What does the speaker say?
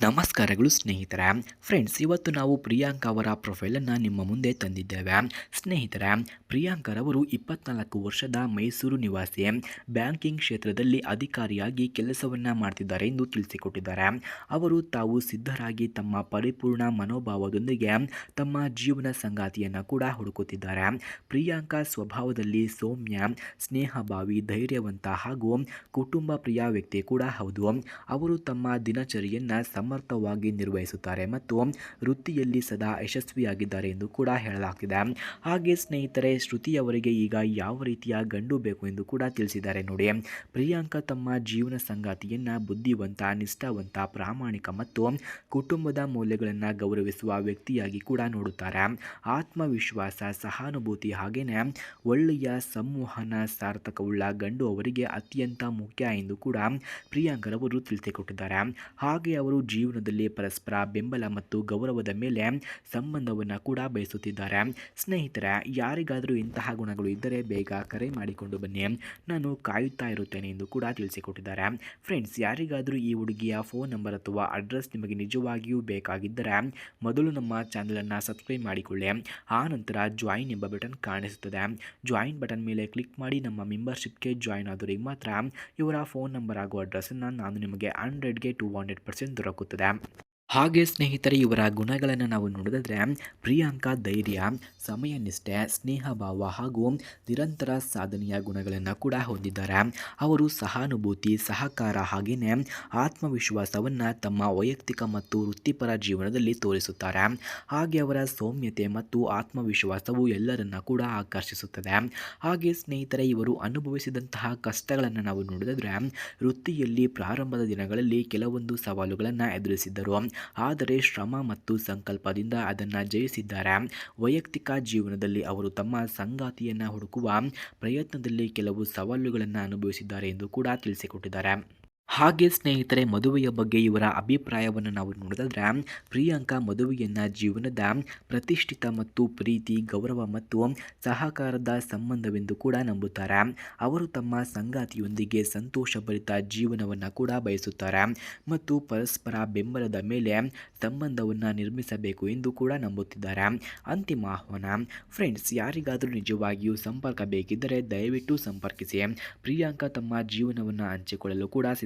ನಮಸ್ಕಾರಗಳು ಸ್ನೇಹಿತರೆ. ಫ್ರೆಂಡ್ಸ್ ಇವತ್ತು ನಾವು ಪ್ರಿಯಾಂಕಾ ಅವರ ಪ್ರೊಫೈಲನ್ನು ನಿಮ್ಮ ಮುಂದೆ ತಂದಿದ್ದೇವೆ. ಸ್ನೇಹಿತರೆ ಪ್ರಿಯಾಂಕರವರು ಇಪ್ಪತ್ನಾಲ್ಕು ವರ್ಷದ ಮೈಸೂರು ನಿವಾಸಿ. ಬ್ಯಾಂಕಿಂಗ್ ಕ್ಷೇತ್ರದಲ್ಲಿ ಅಧಿಕಾರಿಯಾಗಿ ಕೆಲಸವನ್ನು ಮಾಡ್ತಿದ್ದಾರೆ ಎಂದು ತಿಳಿಸಿಕೊಟ್ಟಿದ್ದಾರೆ. ಅವರು ತಾವು ಸಿದ್ಧರಾಗಿ ತಮ್ಮ ಪರಿಪೂರ್ಣ ಮನೋಭಾವದೊಂದಿಗೆ ತಮ್ಮ ಜೀವನ ಸಂಗಾತಿಯನ್ನು ಕೂಡ ಹುಡುಕುತ್ತಿದ್ದಾರೆ. ಪ್ರಿಯಾಂಕಾ ಸ್ವಭಾವದಲ್ಲಿ ಸೌಮ್ಯ, ಸ್ನೇಹಭಾವಿ, ಧೈರ್ಯವಂತ ಹಾಗೂ ಕುಟುಂಬ ಪ್ರಿಯ ವ್ಯಕ್ತಿ ಕೂಡ ಹೌದು. ಅವರು ತಮ್ಮ ದಿನಚರಿಯನ್ನು ಸಮರ್ಥವಾಗಿ ನಿರ್ವಹಿಸುತ್ತಾರೆ ಮತ್ತು ವೃತ್ತಿಯಲ್ಲಿ ಸದಾ ಯಶಸ್ವಿಯಾಗಿದ್ದಾರೆ ಎಂದು ಕೂಡ ಹೇಳಲಾಗ್ತಿದೆ. ಹಾಗೆ ಸ್ನೇಹಿತರೆ, ಶ್ರುತಿಯವರಿಗೆ ಈಗ ಯಾವ ರೀತಿಯ ಗಂಡು ಬೇಕು ಎಂದು ಕೂಡ ತಿಳಿಸಿದ್ದಾರೆ ನೋಡಿ. ಪ್ರಿಯಾಂಕಾ ತಮ್ಮ ಜೀವನ ಸಂಗಾತಿಯನ್ನು ಬುದ್ಧಿವಂತ, ನಿಷ್ಠಾವಂತ, ಪ್ರಾಮಾಣಿಕ ಮತ್ತು ಕುಟುಂಬದ ಮೌಲ್ಯಗಳನ್ನು ಗೌರವಿಸುವ ವ್ಯಕ್ತಿಯಾಗಿ ಕೂಡ ನೋಡುತ್ತಾರೆ. ಆತ್ಮವಿಶ್ವಾಸ, ಸಹಾನುಭೂತಿ ಹಾಗೆಯೇ ಒಳ್ಳೆಯ ಸಂವಹನ ಸಾರ್ಥಕವುಳ್ಳ ಗಂಡು ಅವರಿಗೆ ಅತ್ಯಂತ ಮುಖ್ಯ ಎಂದು ಕೂಡ ಪ್ರಿಯಾಂಕರವರು ತಿಳಿಸಿಕೊಟ್ಟಿದ್ದಾರೆ. ಹಾಗೆ ಅವರು ಜೀವನದಲ್ಲಿ ಪರಸ್ಪರ ಬೆಂಬಲ ಮತ್ತು ಗೌರವದ ಮೇಲೆ ಸಂಬಂಧವನ್ನು ಕೂಡ ಬಯಸುತ್ತಿದ್ದಾರೆ. ಸ್ನೇಹಿತರೆ, ಯಾರಿಗಾದರೂ ಇಂತಹ ಗುಣಗಳು ಇದ್ದರೆ ಬೇಗ ಕರೆ ಮಾಡಿಕೊಂಡು ಬನ್ನಿ. ನಾನು ಕಾಯುತ್ತಾ ಇರುತ್ತೇನೆ ಎಂದು ಕೂಡ ತಿಳಿಸಿಕೊಟ್ಟಿದ್ದಾರೆ. ಫ್ರೆಂಡ್ಸ್, ಯಾರಿಗಾದರೂ ಈ ಹುಡುಗಿಯ ಫೋನ್ ನಂಬರ್ ಅಥವಾ ಅಡ್ರೆಸ್ ನಿಮಗೆ ನಿಜವಾಗಿಯೂ ಬೇಕಾಗಿದ್ದರೆ ಮೊದಲು ನಮ್ಮ ಚಾನಲನ್ನು ಸಬ್ಸ್ಕ್ರೈಬ್ ಮಾಡಿಕೊಳ್ಳಿ. ಆ ನಂತರ ಜಾಯಿನ್ ಎಂಬ ಬಟನ್ ಕಾಣಿಸುತ್ತದೆ. ಜಾಯಿನ್ ಬಟನ್ ಮೇಲೆ ಕ್ಲಿಕ್ ಮಾಡಿ ನಮ್ಮ ಮೆಂಬರ್ಶಿಪ್ಗೆ ಜಾಯಿನ್ ಆದವರಿಗೆ ಮಾತ್ರ ಇವರ ಫೋನ್ ನಂಬರ್ ಹಾಗೂ ಅಡ್ರೆಸ್ಸನ್ನು ನಾನು ನಿಮಗೆ ಹಂಡ್ರೆಡ್ಗೆ two hundred percent to them. ಹಾಗೆ ಸ್ನೇಹಿತರೆ, ಇವರ ಗುಣಗಳನ್ನು ನಾವು ನೋಡಿದ್ರೆ ಪ್ರಿಯಾಂಕಾ ಧೈರ್ಯ ಸಮಯ ನಿಷ್ಠೆ ಸ್ನೇಹಭಾವ ಹಾಗೂ ನಿರಂತರ ಸಾಧನೆಯ ಗುಣಗಳನ್ನು ಕೂಡ ಹೊಂದಿದ್ದಾರೆ. ಅವರು ಸಹಾನುಭೂತಿ, ಸಹಕಾರ ಹಾಗೆಯೇ ಆತ್ಮವಿಶ್ವಾಸವನ್ನು ತಮ್ಮ ವೈಯಕ್ತಿಕ ಮತ್ತು ವೃತ್ತಿಪರ ಜೀವನದಲ್ಲಿ ತೋರಿಸುತ್ತಾರೆ. ಹಾಗೆ ಅವರ ಸೌಮ್ಯತೆ ಮತ್ತು ಆತ್ಮವಿಶ್ವಾಸವು ಎಲ್ಲರನ್ನ ಕೂಡ ಆಕರ್ಷಿಸುತ್ತದೆ. ಹಾಗೆ ಸ್ನೇಹಿತರೆ, ಇವರು ಅನುಭವಿಸಿದಂತಹ ಕಷ್ಟಗಳನ್ನು ನಾವು ನೋಡಿದ್ರೆ ವೃತ್ತಿಯಲ್ಲಿ ಪ್ರಾರಂಭದ ದಿನಗಳಲ್ಲಿ ಕೆಲವೊಂದು ಸವಾಲುಗಳನ್ನು ಎದುರಿಸಿದ್ದರು. ಆದರೆ ಶ್ರಮ ಮತ್ತು ಸಂಕಲ್ಪದಿಂದ ಅದನ್ನು ಜಯಿಸಿದ್ದಾರೆ. ವೈಯಕ್ತಿಕ ಜೀವನದಲ್ಲಿ ಅವರು ತಮ್ಮ ಸಂಗಾತಿಯನ್ನು ಹುಡುಕುವ ಪ್ರಯತ್ನದಲ್ಲಿ ಕೆಲವು ಸವಾಲುಗಳನ್ನು ಅನುಭವಿಸಿದ್ದಾರೆ ಎಂದು ಕೂಡ ತಿಳಿಸಿಕೊಟ್ಟಿದ್ದಾರೆ. ಹಾಗೆ ಸ್ನೇಹಿತರೆ, ಮದುವೆಯ ಬಗ್ಗೆ ಇವರ ಅಭಿಪ್ರಾಯವನ್ನು ನಾವು ನೋಡಿದ್ರೆ, ಪ್ರಿಯಾಂಕಾ ಮದುವೆಯನ್ನು ಜೀವನದ ಪ್ರತಿಷ್ಠಿತ ಮತ್ತು ಪ್ರೀತಿ, ಗೌರವ ಮತ್ತು ಸಹಕಾರದ ಸಂಬಂಧವೆಂದು ಕೂಡ ನಂಬುತ್ತಾರೆ. ಅವರು ತಮ್ಮ ಸಂಗಾತಿಯೊಂದಿಗೆ ಸಂತೋಷಭರಿತ ಜೀವನವನ್ನು ಕೂಡ ಬಯಸುತ್ತಾರೆ ಮತ್ತು ಪರಸ್ಪರ ಬೆಂಬಲದ ಮೇಲೆ ಸಂಬಂಧವನ್ನು ನಿರ್ಮಿಸಬೇಕು ಎಂದು ಕೂಡ ನಂಬುತ್ತಿದ್ದಾರೆ. ಅಂತಿಮ ಆಹ್ವಾನ, ಫ್ರೆಂಡ್ಸ್, ಯಾರಿಗಾದರೂ ನಿಜವಾಗಿಯೂ ಸಂಪರ್ಕ ಬೇಕಿದ್ದರೆ ದಯವಿಟ್ಟು ಸಂಪರ್ಕಿಸಿ. ಪ್ರಿಯಾಂಕಾ ತಮ್ಮ ಜೀವನವನ್ನು ಹಂಚಿಕೊಳ್ಳಲು ಕೂಡ